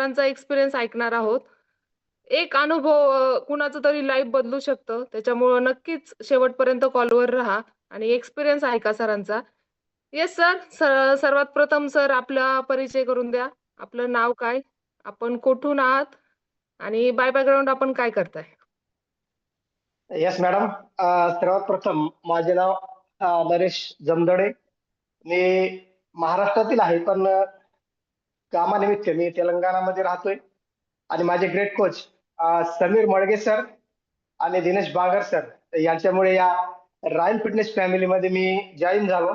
सरांचा एक्सपिरियन्स ऐकणार आहोत. एक अनुभव कुणाचं तरी लाईफ बदलू शकतं. त्याच्यामुळं नक्कीच शेवटपर्यंत कॉलवर राहा आणि एक्सपिरियन्स ऐका सरांचा. Yes sir. सर्वात प्रथम सर आपला परिचय करून द्या. आपलं नाव काय? आपण कुठून आहात? आणि बाय बॅकग्राऊंड आपण काय करताय? Yes madam. सर्वात प्रथम माझे नाव नरेश जमदडे. मी महाराष्ट्रातील आहे, पण कामानिमित्त मी तेलंगणामध्ये राहतोय आणि माझे great coach Sameer Malage sir आणि दिनेश बागर सर यांच्यामुळे या रॉयल फिटनेस फॅमिलीमध्ये मी जॉईन झालो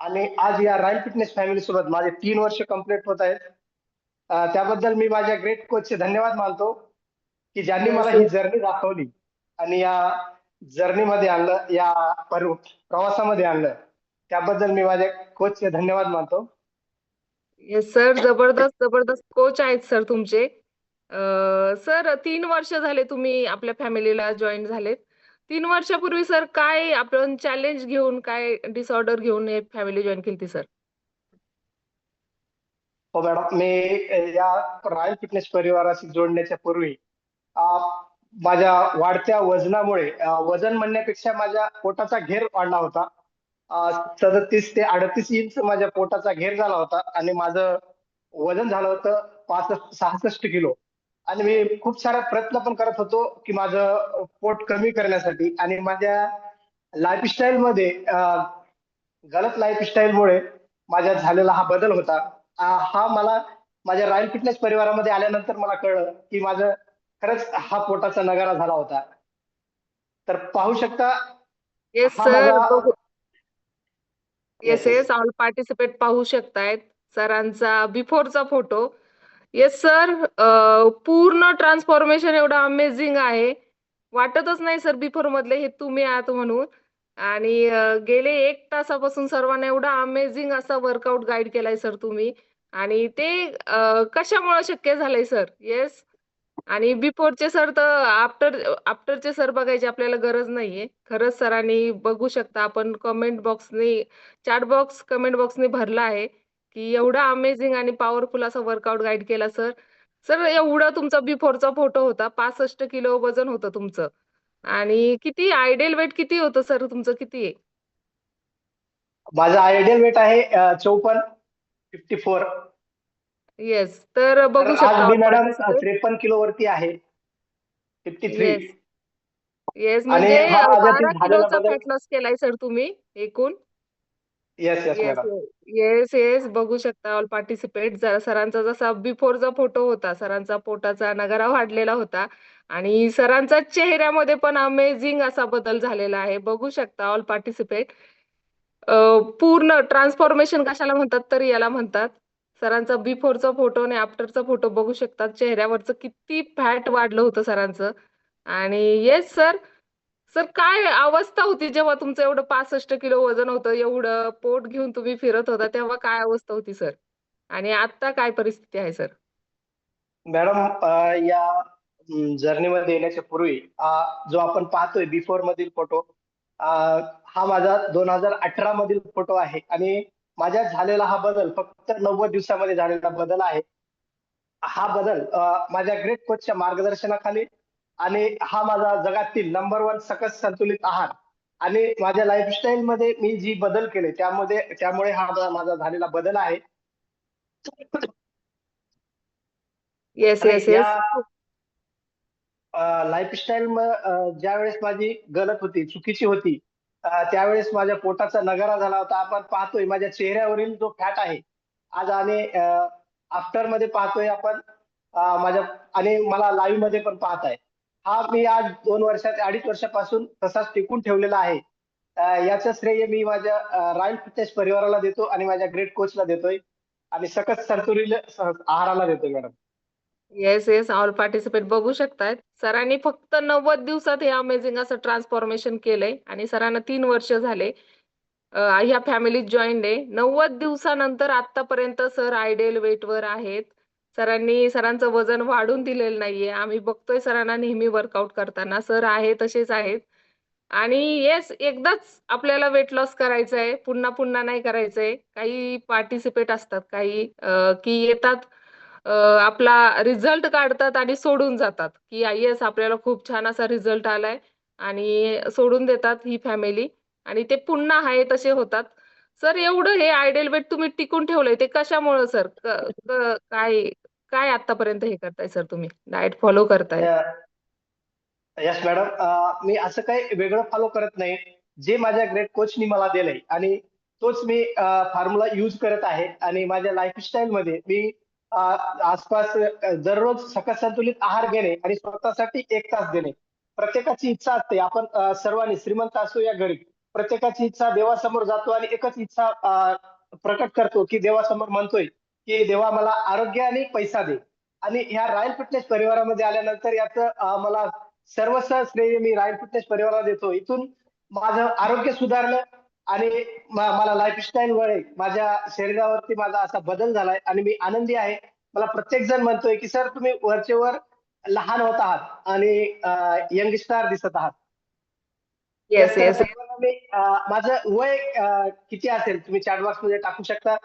आणि आज या रॉयल फिटनेस फॅमिली सोबत माझे तीन वर्ष कंप्लीट होत आहेत. त्याबद्दल मी माझ्या ग्रेट कोचचे धन्यवाद मानतो, की ज्यांनी मला ही जर्नी दाखवली आणि या जर्नीमध्ये आणलं, या प्रवासामध्ये आणलं. त्याबद्दल मी माझ्या कोचचे धन्यवाद मानतो. Yes sir. जबरदस्त, जबरदस्त कोच आहेत सर तुमचे. सर तीन वर्ष झाले तुम्ही आपल्या फॅमिलीला जॉइन झालेत. तीन वर्षापूर्वी सर काय आपण चॅलेंज घेऊन, काय डिसऑर्डर घेऊन हे फॅमिली जॉईन केली सर? हो मॅडम. मी या रॉयल फिटनेस परिवाराशी जोडण्याच्या पूर्वी माझ्या वाढत्या वजनामुळे वजन म्हणण्यापेक्षा माझ्या पोटाचा घेर वाढला होता. 37 ते 38 इंच माझ्या पोटाचा घेर झाला होता आणि माझं वजन झालं होतं 65 66 किलो आणि मी खूप सारा प्रयत्न पण करत होतो, की माझं पोट कमी करण्यासाठी आणि माझ्या लाईफस्टाईलमध्ये अ, गलत लाईफस्टाईलमुळे माझ्यात झालेला हा बदल होता. हा मला माझ्या रॉयल फिटनेस परिवारामध्ये आल्यानंतर मला कळलं, की माझं खरंच हा पोटाचा नगारा झाला होता. तर पाहू शकता yes sir. Yes, yes. All participate पाहू शकतायत सरांचा बिफोरचा फोटो. Yes sir. पूर्ण ट्रान्सफॉर्मेशन एवढं अमेझिंग आहे. वाटतच नाही सर बिफोरमधले हे तुम्ही आहात म्हणून आणि गेले 1 तासापासून सर्वांना एवढा अमेझिंग असा वर्कआउट गाईड केलाय सर तुम्ही आणि ते कशामुळं शक्य झालंय सर? येस. आणि बिफोरचे सर तर आफ्टर आफ्टरचे सर बघायची आपल्याला गरज नाहीये. खरंच सरांनी बघू शकता आपण कमेंट बॉक्सने चॅट बॉक्स, कमेंट बॉक्सने भरला आहे, की एवढा अमेझिंग आणि पॉवरफुल असा वर्कआउट गाईड केला सर. सर एवढा तुमचा बिफोरचा फोटो होता. 65 किलो वजन होतं तुमचं आणि किती आयडियल वेट किती होतं सर तुमचं किती आहे? माझं आयडियल वेट आहे चौपन्न फिफ्टी फोर येस. तर बघू शकता मॅडम अ, पार्टिसिपेट 53 किलोवरती आहे. 53 येस. येस. म्हणजे हा अ, माझ्यातील 12 झालेला किलोचा बदल फॅट लॉस केलाय सर तुम्ही एकूण. Yes, yes yes, madam. Yes, yes. बघू शकता ऑल पार्टिसिपेट जरा सरांचा जसा बिफोरचा फोटो होता, सरांचा पोटाचा नगारा वाढलेला होता आणि सरांचा चेहऱ्यामध्ये पण अमेझिंग असा बदल झालेला आहे. बघू शकता ऑल पार्टिसिपेट. पूर्ण ट्रान्सफॉर्मेशन कशाला म्हणतात तर याला म्हणतात. सरांचा बिफोरचा फोटो आणि आफ्टरचा फोटो बघू शकतात चेहऱ्यावरचं किती फॅट वाढलं होतं सरांचं आणि येस सर. सर काय अवस्था होती जेव्हा तुमचं एवढं 65 किलो वजन होतं, एवढं पोट घेऊन तुम्ही फिरत होता, तेव्हा काय अवस्था होती सर? आणि आता काय परिस्थिती आहे सर? मॅडम या जर्नी जर्नीमध्ये येण्याच्या पूर्वी जो आपण पाहतोय बिफोर मधील फोटो हा माझा 2018 मधील फोटो आहे आणि माझ्यात झालेला हा बदल फक्त 90 दिवसामध्ये झालेला बदल आहे. हा बदल माझ्या ग्रेट कोचच्या मार्गदर्शनाखाली आणि हा माझा जगातील नंबर 1 सकस संतुलित आहार आणि माझ्या लाईफस्टाईलमध्ये मी जी बदल केले त्यामध्ये त्यामुळे हा माझा झालेला बदल आहे. Yes, yes, yes. लाईफस्टाईल मग अ, ज्यावेळेस माझी गलत होती, चुकीची होती, त्यावेळेस माझ्या पोटाचा नगारा झाला होता. आपण पाहतोय माझ्या चेहऱ्यावरील जो फॅट आहे, आज आणि आफ्टर आफ्टरमध्ये पाहतोय आपण माझ्या आणि मला लाईव्हमध्ये पण पाहताय. हा मी आज दोन वर्षात 2.5 वर्षापासून तसाच टिकून ठेवलेला आहे. अ, याचं श्रेय मी माझ्या रॉयल फिटनेस परिवाराला देतो आणि माझ्या ग्रेट कोचला देतोय आणि सकस संतुलित आहाराला देतोय madam. Yes, yes. All participate बघू शकतायत. सरांनी फक्त 90 दिवसात हे अमेझिंग असं ट्रान्सफॉर्मेशन केलंय आणि सरांना तीन वर्ष झाले. ह्या फॅमिलीत जॉईन आहे. 90 दिवसानंतर आतापर्यंत सर आयडियल वेटवर आहेत. सरांनी सरांचं वजन वाढून दिलेलं नाहीये. आम्ही बघतोय सरांना नेहमी वर्कआउट करताना. सर आहे तसेच आहेत. आणि येस एकदाच आपल्याला वेट लॉस करायचं आहे. पुन्हा-पुन्हा नाही करायचंय. काही पार्टिसिपेट असतात काही की येतात आपला रिझल्ट काढतात आणि सोडून जातात. की येस आपल्याला खूप छान असा रिझल्ट आलाय आणि सोडून देतात ही फॅमिली आणि ते पुन्हा आहे तसे होतात. सर एवढं हे आयडियल वेट तुम्ही टिकून ठेवलंय ते कशामुळं सर? काय काय आतापर्यंत हे करताय सर तुम्ही? डाएट फॉलो करताय. यस मॅडम मी असं काही वेगळं फॉलो करत नाही. जे माझ्या ग्रेट कोचनी मला दिलंय आणि तोच मी फॉर्म्युला यूज करत आहे. आणि माझ्या लाईफस्टाईल मध्ये मी आसपास दररोज सकस संतुलित आहार घेणे आणि स्वतःसाठी एक तास देणे. प्रत्येकाची इच्छा असते. आपण सर्वांनी श्रीमंत असो या गरीब प्रत्येकाची इच्छा देवासमोर जातो आणि एकच इच्छा प्रकट करतो की देवासमोर म्हणतोय की देवा मला आरोग्य आणि पैसा दे. आणि ह्या रॉयल फिटनेस परिवारामध्ये आल्यानंतर याचं मला सर्वस्व श्रेय मी रॉयल फिटनेस परिवाराला देतो. इथून माझं आरोग्य सुधारलं आणि मला लाईफस्टाईल मुळे माझ्या शरीरावरती माझा असा बदल झालाय आणि मी आनंदी आहे. मला प्रत्येक जण म्हणतोय की सर तुम्ही वरचे वर लहान होत आहात आणि यंगस्टार दिसत आहात. येस येस माझं वय किती असेल? तुम्ही चॅट बॉक्समध्ये टाकू शकता?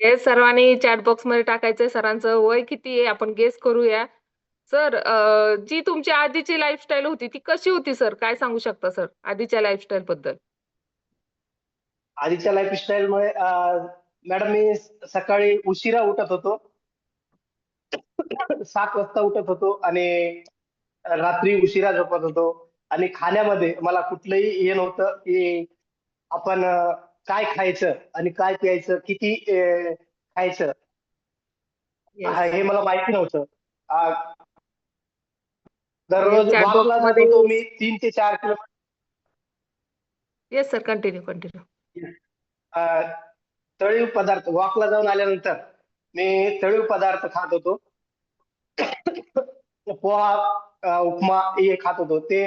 येस सर्वांनी चॅट बॉक्समध्ये टाकायचंय. सरांचं वय किती आहे? आपण गेस करूया. सर जी तुमची आधीची लाईफस्टाईल होती ती कशी होती सर? काय सांगू शकता सर आधीच्या लाईफस्टाईल बद्दल? आधीच्या लाईफस्टाईल मुळे मॅडम मी सकाळी उशिरा उठत होतो. सात वाजता उठत होतो आणि रात्री उशिरा झोपत होतो. आणि खाण्यामध्ये मला कुठलंही हे नव्हतं की आपण काय खायचं आणि काय प्यायचं किती खायचं. हा, मला माहिती नव्हतं. दररोज वॉकला जात मध्ये- होतो मी तीन ते चार kilometre. Yes sir continue continue तळीव पदार्थ वॉकला जाऊन आल्यानंतर मी तळीव पदार्थ खात होतो. पोहा उपमा हे खात होतो. ते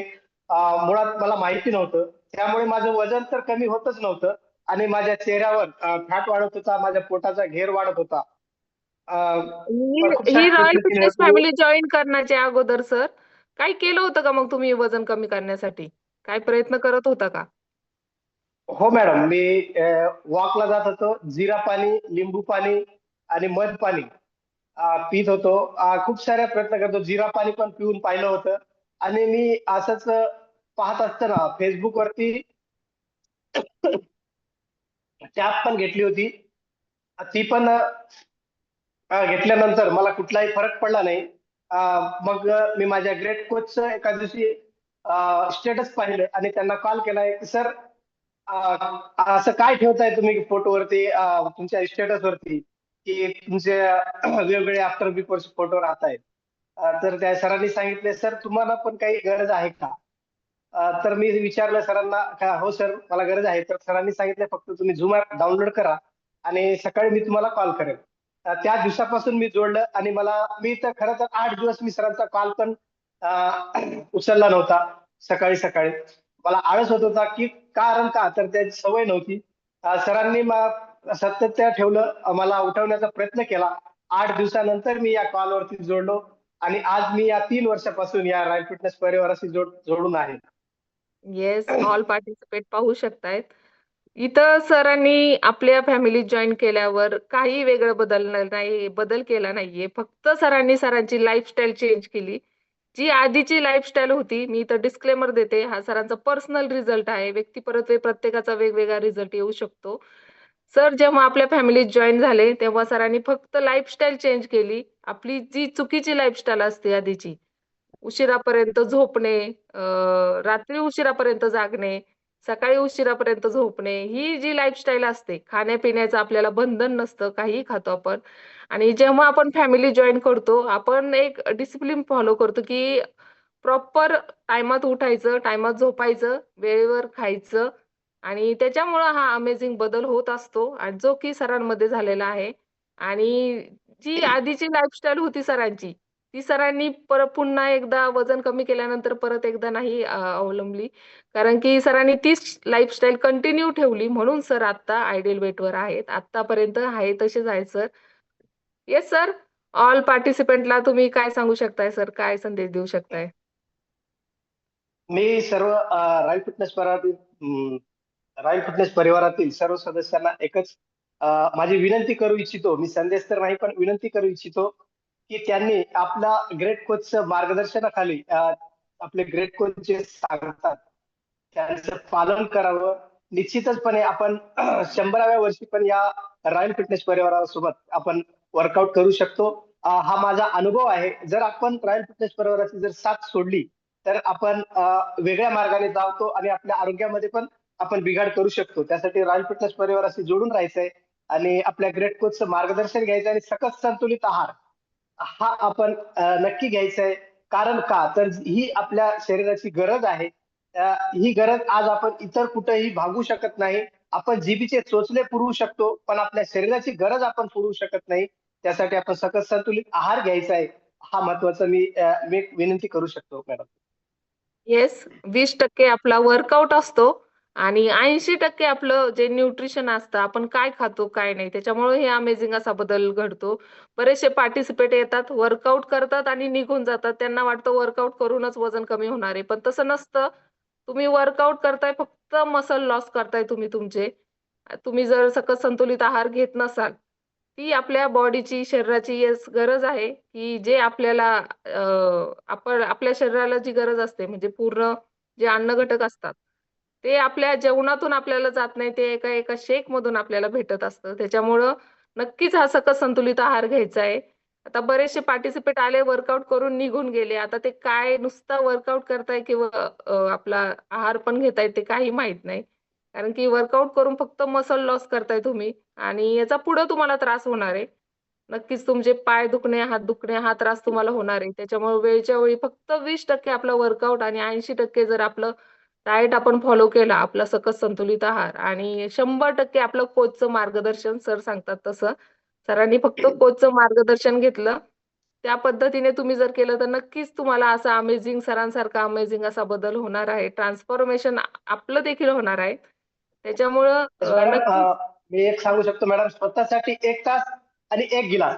मुळात मला माहिती नव्हतं. त्यामुळे माझं वजन तर कमी होतच नव्हतं आणि माझ्या चेहऱ्यावर फॅट वाढत होता माझ्या पोटाचा घेर वाढत होता. ही रॉयल फिटनेस. फॅमिली जॉईन करण्याच्या अगोदर सर काय केलं होतं का मग तुम्ही वजन कमी करण्यासाठी? काय प्रयत्न करत होता का? हो मॅडम. मी वॉकला जात होतो. जिरा पाणी लिंबू पाणी आणि मध पाणी अं, पित होतो. अं, खूप साऱ्या प्रयत्न करतो. जिरा पाणी पण पिऊन पाहिलं होतं. आणि मी असंच अं, पाहत असताना फेसबुक वरती टॅब पण घेतली होती. ती पण घेतल्यानंतर मला कुठलाही फरक पडला नाही. मग मी माझ्या ग्रेट कोचचं एका दिवशी स्टेटस पाहिलं आणि त्यांना कॉल केला की सर असं काय ठेवताय तुम्ही फोटोवरती तुमच्या स्टेटस वरती की तुमचे वेगवेगळे आफ्टर बिफोर फोटो राहत आहेत तर त्या सरांनी सांगितले सर तुम्हाला पण काही गरज आहे का? तर मी विचारलं सरांना का हो सर मला गरज आहे. तर सरांनी सांगितलं फक्त तुम्ही झूम ॲप डाउनलोड करा आणि सकाळी मी तुम्हाला कॉल करेन त्या दिवसापासून मी जोडलं आणि मला मी तर खरं तर आठ दिवस मी सरांचा कॉल पण उचलला नव्हता सकाळी सकाळी. मला आळस होत होता की कारण का? तर त्याची सवय नव्हती. सरांनी मा- सातत्य ठेवलं मला उठवण्याचा प्रयत्न केला. आठ दिवसानंतर मी या कॉलवरती जोडलो आणि आज मी या तीन वर्षापासून या राय फिटनेस परिवाराशी जोड जोडून आहे. येस ऑल पार्टिसिपेट पाहू शकतायत. इथं सरांनी आपल्या फॅमिली जॉईन केल्यावर काही वेगळं बदल नाही बदल केला नाहीये. फक्त सरांनी सरांची लाईफस्टाईल चेंज केली. जी आधीची लाईफस्टाईल होती मी तर डिस्क्लेमर देते हा सरांचा पर्सनल रिझल्ट आहे. व्यक्ती व्यक्तिपरत्वे प्रत्येकाचा वेगवेगळा रिझल्ट येऊ शकतो. सर जेव्हा आपल्या फॅमिलीत जॉईन झाले तेव्हा सरांनी फक्त लाईफस्टाईल चेंज केली. आपली जी चुकीची लाईफस्टाईल असते आधीची उशिरापर्यंत झोपणे रात्री उशिरापर्यंत जागणे सकाळी उशिरापर्यंत झोपणे ही जी लाईफस्टाईल असते खाण्यापिण्याचं आपल्याला बंधन नसतं काहीही खातो आपण. आणि जेव्हा आपण फॅमिली जॉईन करतो आपण एक डिसिप्लिन फॉलो करतो की प्रॉपर टायमात उठायचं टायमात झोपायचं वेळेवर खायचं. आणि त्याच्यामुळं हा अमेझिंग बदल होत असतो आणि जो की सरांमध्ये झालेला आहे. आणि जी आधीची लाईफस्टाईल होती सरांची ती सरांनी परत पुन्हा एकदा वजन कमी केल्यानंतर परत एकदा नाही अवलंबली. कारण की सरांनी तीच लाईफस्टाईल कंटिन्यू ठेवली म्हणून सर आता आयडियल वेटवर आहेत. आतापर्यंत आहे तसेच आहेत सर. येस सर ऑल पार्टिसिपेंटला तुम्ही काय सांगू शकताय सर? काय संदेश देऊ शकताय? मी सर्व रॉयल फिटनेस परिवारातील अं, रॉयल फिटनेस परिवारातील सर्व सदस्यांना एकच माझी विनंती करू इच्छितो. मी संदेश तर नाही पण विनंती करू इच्छितो की त्यांनी आपला ग्रेट कोच मार्गदर्शनाखाली आपले ग्रेट कोच जे सांगतात. त्यांचं पालन करावं. निश्चितचपणे आपण शंभराव्या वर्षी पण या रॉयल फिटनेस परिवारासोबत आपण वर्कआउट करू शकतो. हा माझा अनुभव आहे. जर आपण रॉयल फिटनेस परिवाराची जर साथ सोडली तर आपण वेगळ्या मार्गाने जावतो आणि आपल्या आरोग्यामध्ये पण आपण बिघाड करू शकतो. त्यासाठी रॉयल फिटनेस परिवाराशी जोडून राहायचंय आणि आपल्या ग्रेट कोचचं मार्गदर्शन घ्यायचं आणि सकस संतुलित आहार हा आपण नक्की घ्यायचा आहे कारण का? तर ही आपल्या शरीराची गरज आहे. ही गरज आज आपण इतर कुठेही भागू शकत नाही. आपण जीबीचे चोचले पुरवू शकतो पण आपल्या शरीराची गरज आपण पुरवू शकत नाही. त्यासाठी आपण सकस संतुलित आहार घ्यायचा आहे. हा महत्त्वाचा मी विनंती करू शकतो मॅडम. येस वीस टक्के आपला वर्कआउट असतो. आणि ऐंशी टक्के आपलं जे न्यूट्रिशन असतं आपण काय खातो काय नाही त्याच्यामुळे हे अमेझिंग असा बदल घडतो. बरेचसे पार्टिसिपेट येतात वर्कआउट करतात आणि निघून जातात. त्यांना वाटतं वर्कआउट करूनच वजन कमी होणार आहे. पण तसं नसतं. तुम्ही वर्कआउट करताय फक्त मसल लॉस करताय तुम्ही तुमचे. तुम्ही जर सकस संतुलित आहार घेत नसाल ती आपल्या बॉडीची शरीराची येस गरज आहे की जे आपल्याला आपण आपल्या शरीराला जी गरज असते म्हणजे पूर्ण जे अन्न घटक असतात ते आपल्या जेवणातून आपल्याला जात नाही ते एका एका शेक मधून आपल्याला भेटत असतं. त्याच्यामुळं नक्कीच हा सकस संतुलित आहार घ्यायचा आहे. आता बरेचसे पार्टिसिपेट आले वर्कआउट करून निघून गेले. आता ते काय नुसता वर्कआउट करताय किंवा आपला आहार पण घेताय ते काही माहीत नाही. कारण की वर्कआउट करून फक्त मसल लॉस करताय तुम्ही आणि याचा पुढे तुम्हाला त्रास होणार आहे. नक्कीच तुमचे पाय दुखणे हात दुखणे हा त्रास तुम्हाला होणार आहे. त्याच्यामुळे वेळच्या वेळी फक्त वीस टक्के आपलं वर्कआउट आणि ऐंशी टक्के जर आपलं डाएट आपण फॉलो केला आपला सकस संतुलित आहार आणि शंभर टक्के आपलं कोचचं मार्गदर्शन सर सांगतात तसं. सरांनी फक्त कोचचं मार्गदर्शन घेतलं. त्या पद्धतीने तुम्ही जर केलं तर नक्कीच तुम्हाला असा अमेझिंग सरांसारखा अमेझिंग असा बदल होणार आहे. ट्रान्सफॉर्मेशन आपलं देखील होणार आहे. त्याच्यामुळं मी एक सांगू शकतो मॅडम स्वतःसाठी एक तास आणि एक गिलास.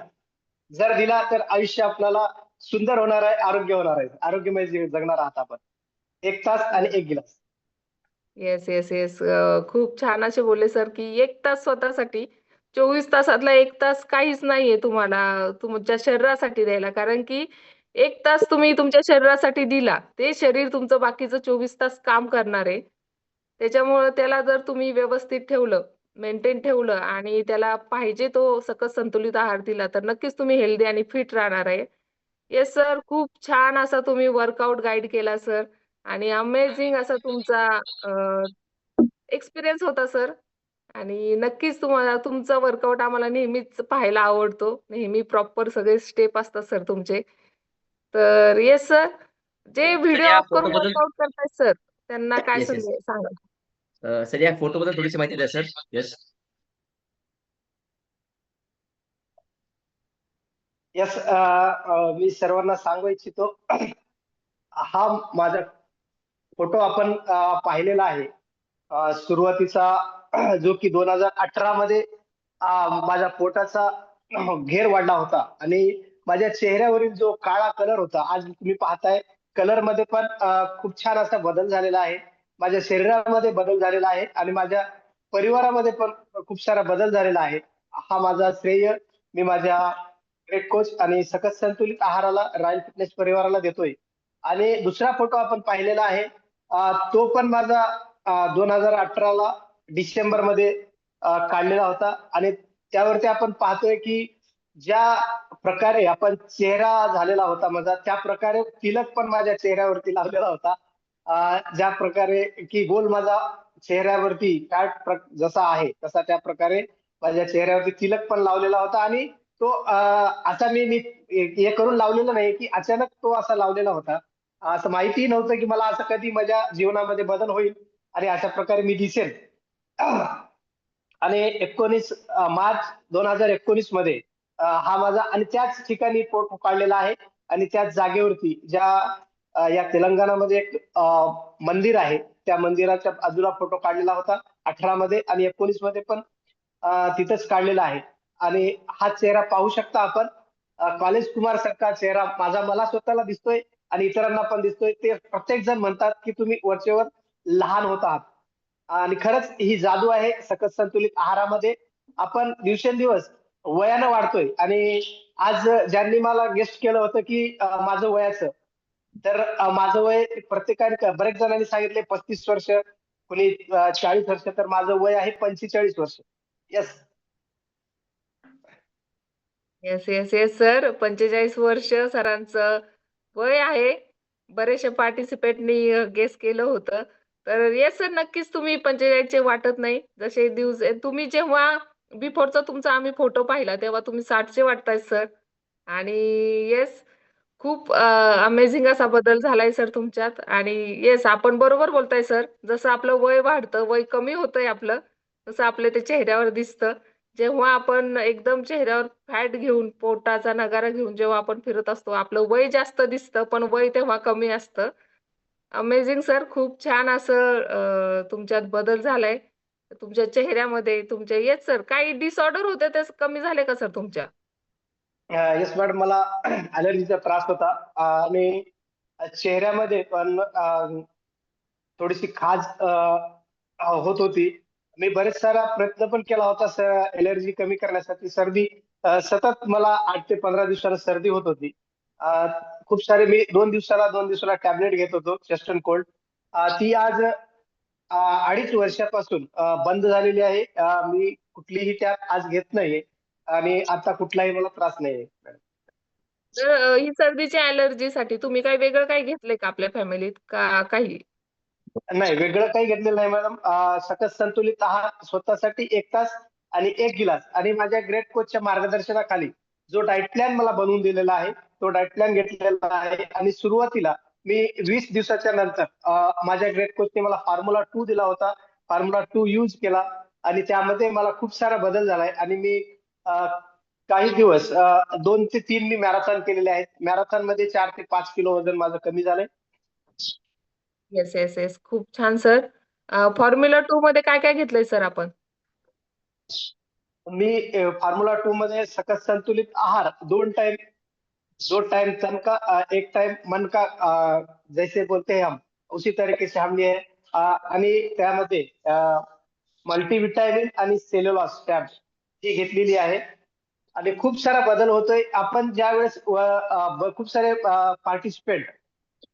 जर दिला तर आयुष्य आपल्याला सुंदर होणार आहे आरोग्य होणार आहे. आरोग्यमय जगणार आहात आपण. एक तास आणि एक गिलास. येस येस येस खूप छान असे बोलले सर की एक तास स्वतःसाठी चोवीस तासातला एक तास काहीच नाहीये तुम्हाला तुमच्या शरीरासाठी द्यायला. कारण की एक तास तुम्ही तुमच्या शरीरासाठी दिला ते शरीर तुमचं बाकीचं चोवीस तास काम करणार आहे. त्याच्यामुळं त्याला जर तुम्ही व्यवस्थित ठेवलं मेंटेन ठेवलं आणि त्याला पाहिजे तो सकस संतुलित आहार दिला तर नक्कीच तुम्ही हेल्दी आणि फिट राहणार आहे. येस सर खूप छान असा तुम्ही वर्कआउट गाईड केला सर आणि अमेझिंग असा तुमचा एक्सपिरियन्स होता सर आणि नक्कीच तुम्हाला तुमचा वर्कआउट आम्हाला नेहमीच पाहायला आवडतो. नेहमी प्रॉपर सगळे स्टेप असतात सर तुमचे. तर येस सर जे व्हिडिओ ऑफ करून वर्कआउट करतायत सर त्यांना काय. संदेश सांगा अ, सर या फोटो बद्दल थोडीशी माहिती द्या सर यस यस मी सर्वांना सांगू इच्छितो. हा माझा फोटो आपण पाहिलेला आहे. सुरुवातीचा जो की दोन हजार अठरा मध्ये माझ्या पोटाचा घेर वाढला होता. आणि माझ्या चेहऱ्यावरील जो काळा कलर होता आज तुम्ही पाहताय कलरमध्ये पण खूप छान असा बदल झालेला आहे. माझ्या शरीरामध्ये बदल झालेला आहे आणि माझ्या परिवारामध्ये पण खूप सारा बदल झालेला आहे. हा माझा श्रेय मी माझ्या ग्रेट कोच आणि सकस संतुलित आहाराला रॉयल फिटनेस परिवाराला देतोय. आणि दुसरा फोटो आपण पाहिलेला आहे तो पण माझा दोन हजार अठराला डिसेंबरमध्ये काढलेला होता. आणि त्यावरती आपण पाहतोय की ज्या प्रकारे आपण चेहरा झालेला होता माझा त्या प्रकारे तिलक पण माझ्या चेहऱ्यावरती लावलेला होता. ज्या प्रकारे की गोल माझा चेहऱ्यावरती काय जसा आहे तसा त्या प्रकारे माझ्या चेहऱ्यावरती तिलक पण लावलेला होता. आणि तो असा मी मी हे करून लावलेला नाही की अचानक तो असा लावलेला होता. असं माहितीही नव्हतं की मला असं कधी माझ्या जीवनामध्ये बदल होईल. आणि अशा प्रकारे मी दिसेल आणि एकोणीस मार्च दोन हजार एकोणीसमध्ये हा माझा आणि त्याच ठिकाणी फोटो काढलेला आहे. आणि त्याच जागेवरती ज्या या तेलंगणामध्ये एक मंदिर आहे. त्या मंदिराच्या बाजूला फोटो काढलेला होता अठरा मध्ये आणि एकोणीसमध्ये पण तिथंच काढलेला आहे. आणि हा चेहरा पाहू शकता आपण. कॉलेज कुमार सारखा चेहरा माझा मला स्वतःला दिसतोय. आणि इतरांना पण दिसतोय. ते प्रत्येक जण म्हणतात की तुम्ही वरचेवर लहान होत आहात. आणि खरंच ही जादू आहे सकस संतुलित आहारामध्ये. आपण दिवसेंदिवस वयानं वाढतोय. आणि आज ज्यांनी मला गेस्ट केलं होतं की माझं वयाचं तर माझं वय प्रत्येकाने बरेच जणांनी सांगितले पस्तीस वर्ष कोणी चाळीस वर्ष तर माझं वय आहे पंचेचाळीस वर्ष. Yes yes yes yes sir पंचेचाळीस वर्ष सरांचं वय आहे. बरेचशे पार्टिसिपेटनी गेस केलं होतं. तर येस सर नक्कीच तुम्ही म्हणजे पंचेचाळीसचे वाटत नाही. जसे दिवस तुम्ही जेव्हा बिफोरचा तुमचा आम्ही फोटो पाहिला तेव्हा तुम्ही साठचे वाटताय सर आणि येस खूप अमेझिंग असा बदल झालाय सर तुमच्यात. आणि येस आपण बरोबर बोलताय सर जसं आपलं वय वाढतं वय कमी होतंय आपलं तसं आपलं ते चेहऱ्यावर दिसतं. जेव्हा आपण एकदम चेहऱ्यावर फॅट घेऊन पोटाचा नगारा घेऊन जेव्हा आपण फिरत असतो आपलं वय जास्त दिसतं पण वय तेव्हा कमी असतं. अमेझिंग सर खूप छान असं तुमच्यात बदल झालाय. तुमच्या चेहऱ्यामध्ये तुमच्या येस सर काही डिसऑर्डर होते ते कमी झाले का सर तुमच्या? येस मॅडम मला अलर्जीचा त्रास होता. आणि चेहऱ्यामध्ये पण थोडीशी खाज होत होती. मी बरेच सारा प्रयत्न पण केला होता एलर्जी कमी करण्यासाठी. सर्दी सतत मला आठ ते पंधरा दिवसाला सर्दी होत होती. खूप सारे मी दोन दिवसाला दोन दिवसाला टॅबलेट घेत होतो चेस्ट अँड कोल्ड ती आज अडीच वर्षापासून बंद झालेली आहे. मी कुठलीही टॅब आज घेत नाहीये आणि आता कुठलाही मला त्रास नाहीये. तर ही सर्दीच्या अलर्जीसाठी तुम्ही काही वेगळं काही घेतलंय का आपल्या फॅमिलीत का काही? नाही वेगळं काही घेतलेलं नाही मॅडम. अं, सकस संतुलित आहार स्वतःसाठी एक तास आणि एक गिलास. आणि माझ्या ग्रेट कोचच्या मार्गदर्शनाखाली जो डाएट प्लॅन मला बनवून दिलेला आहे तो डाएट प्लॅन घेतलेला आहे. आणि सुरुवातीला मी वीस दिवसाच्या नंतर अं, माझ्या ग्रेट कोचने मला फॉर्म्युला टू दिला होता. फॉर्म्युला टू यूज केला. आणि त्यामध्ये मला खूप सारा बदल झालाय. आणि मी अं, काही दिवस अं, दोन ते तीन मी मॅरेथॉन केलेले आहेत. मॅरेथॉनमध्ये चार ते पाच किलो वजन माझं कमी झालंय. येस येस येस खूप छान सर फॉर्म्युला टू मध्ये काय काय घेतलंय सर आपण? मी फॉर्म्युला टू मध्ये सकस संतुलित आहार दोन टाइम दो टाइम तन का अ, एक टाइम मन का अ, जैसे बोलते हैं हम उसी तरीके से हम ये अ, आणि त्यामध्ये मल्टीविटामिन आणि सेल्युलॉस टॅब ही घेतलेली आहे. आणि खूप सारा बदल होतोय. आपण ज्यावेळेस व, अ, खूप सारे पार्टिसिपेंट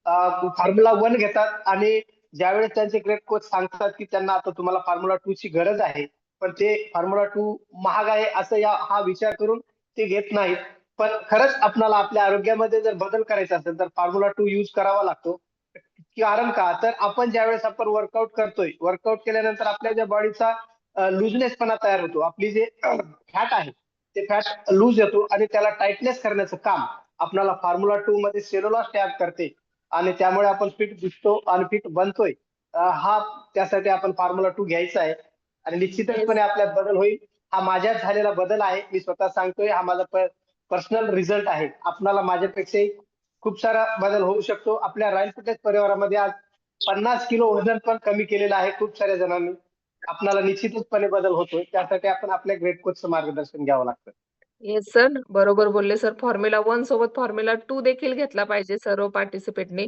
फॉर्म्युला वन घेतात. आणि ज्यावेळेस त्यांचे ग्रेट कोच सांगतात की त्यांना आता तुम्हाला फॉर्म्युला टू ची गरज आहे पण ते फॉर्म्युला टू महाग आहे असं या हा विचार करून ते घेत नाहीत. पण खरंच आपल्याला आपल्या आरोग्यामध्ये जर बदल करायचा असेल तर फॉर्म्युला टू यूज करावा लागतो. कारण का? तर आपण ज्यावेळेस आपण वर्कआउट करतोय वर्कआउट केल्यानंतर आपल्या ज्या बॉडीचा लुजनेसपणा तयार होतो. आपली जे फॅट आहे ते फॅट लूज येतो आणि त्याला टाइटनेस करण्याचं काम आपल्याला फॉर्म्युला टू मध्ये सेल्युलॉस टॅग करते. आणि त्यामुळे आपण फिट दिसतो आणि फिट बनतोय. हा त्यासाठी आपण फॉर्म्युला टू घ्यायचा आहे. आणि निश्चितचपणे आपल्यात बदल होईल. हा माझ्यात झालेला बदल आहे. मी स्वतः सांगतोय हा माझा पर्सनल रिझल्ट आहे. आपणाला माझ्यापेक्षाही खूप सारा बदल होऊ शकतो. आपल्या रॉयल फिटनेस परिवारामध्ये आज पन्नास किलो वजन पण कमी केलेलं आहे खूप साऱ्या जणांनी. आपणाला निश्चितचपणे बदल होतोय. त्यासाठी आपण आपल्या ग्रेट कोचचं मार्गदर्शन घ्यावं लागतं. येस सर बरोबर बोलले सर. फॉर्म्युला वन सोबत फॉर्म्युला टू देखील घेतला पाहिजे सर्व पार्टिसिपेटने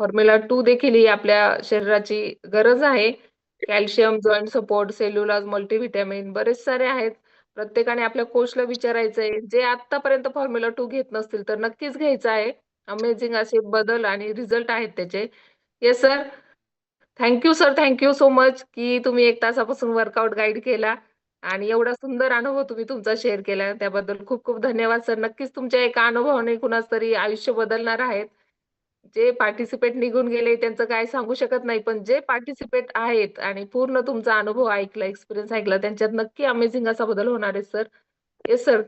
फॉर्म्युला टू देखील ही आपल्या शरीराची गरज आहे. कॅल्शियम जॉईंट सपोर्ट सेल्युलाज मल्टीव्हिटॅमिन बरेच सारे आहेत. प्रत्येकाने आपल्या कोचला विचारायचंय. जे आतापर्यंत फॉर्म्युला टू घेत नसतील तर नक्कीच घ्यायचं आहे. अमेझिंग असे बदल आणि रिझल्ट आहेत त्याचे. Yes sir thank you sir thank you so much की तुम्ही एक तासापासून वर्कआउट गाईड केला. आणि एवढा सुंदर अनुभव तुम्ही तुमचा शेअर केला त्याबद्दल खूप खूप धन्यवाद सर नक्कीच तुमच्या एका अनुभवाने कुणाच तरी आयुष्य बदलणार आहेत. जे पार्टिसिपेट निघून गेले त्यांचं काय सांगू शकत नाही पण जे पार्टिसिपेट आहेत आणि पूर्ण तुमचा अनुभव ऐकला एक्सपिरियन्स ऐकला त्यांच्यात नक्की अमेझिंग असा बदल होणार आहे सर येस सर